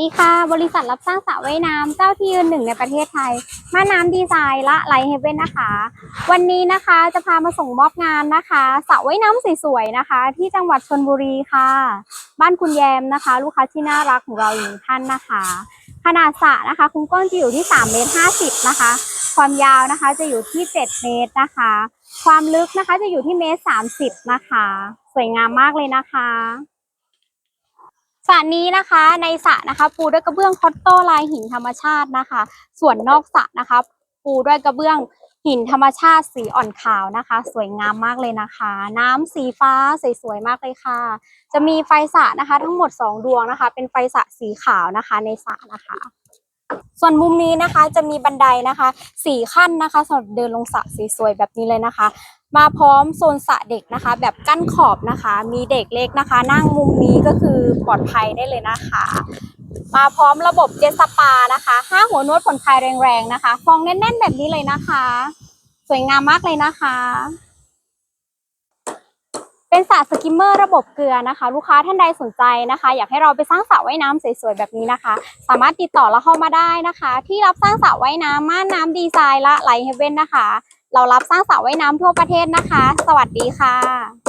ดีค่ะ บริษัทรับสร้างสระว่ายน้ำเจ้าที่ยืนหนึ่งในประเทศไทยม่านน้ำดีไซน์และไลท์เฮเว่นนะคะ วันนี้นะคะจะพามาส่งมอบงานนะคะสระว่ายน้ำสวยๆนะคะ ที่จังหวัดชนบุรีค่ะ บ้านคุณแยมนะคะ ลูกค้าที่น่ารักของเราอีกหนึ่งท่านนะคะ ขนาดสระนะคะ คุณก้นจะอยู่ที่3เมตร50นะคะ ความยาวนะคะจะอยู่ที่ 7 เมตรนะคะ ความลึกนะคะจะอยู่ที่เมตร30นะคะ สวยงามมากเลยนะคะ สระนี้นะคะในสระนะคะ ปูด้วยกระเบื้องคอตโต้ลายหินธรรมชาตินะคะ ส่วนนอกสระนะคะ ปูด้วยกระเบื้องหินธรรมชาติสีอ่อนขาวนะคะ สวยงามมากเลยนะคะ น้ำสีฟ้าสวยๆมากเลยค่ะ จะมีไฟสระนะคะ ทั้งหมด 2 ดวงนะคะ เป็นไฟสระสีขาวนะคะในสระนะคะ ส่วนมุมนี้นะคะจะมีบันไดนะคะสี่ขั้นนะคะสำหรับเดินลงสระสวยๆแบบนี้เลยนะคะ มาพร้อมโซนสระเด็กนะคะ แบบกั้นขอบนะคะ มีเด็กเล็กนะคะ นั่งมุมนี้ก็คือปลอดภัยได้เลยนะคะ มาพร้อมระบบเจสปานะคะห้าหัวนวดผ่อนคลายแรงๆนะคะ ฟองแน่นๆแบบนี้เลยนะคะ สวยงามมากเลยนะคะ เป็นสระสกิมเมอร์ระบบเกลือนะคะ ลูกค้าท่านใดสนใจนะคะ อยากให้เราไปสร้างสระว่ายน้ำสวยๆแบบนี้นะคะ สามารถติดต่อเราเข้ามาได้นะคะ ที่รับสร้างสระว่ายน้ำม่านน้ำดีไซน์ละไลท์เฮเว่นนะคะ เรารับสร้างสระว่ายน้ำทั่วประเทศนะคะ สวัสดีค่ะ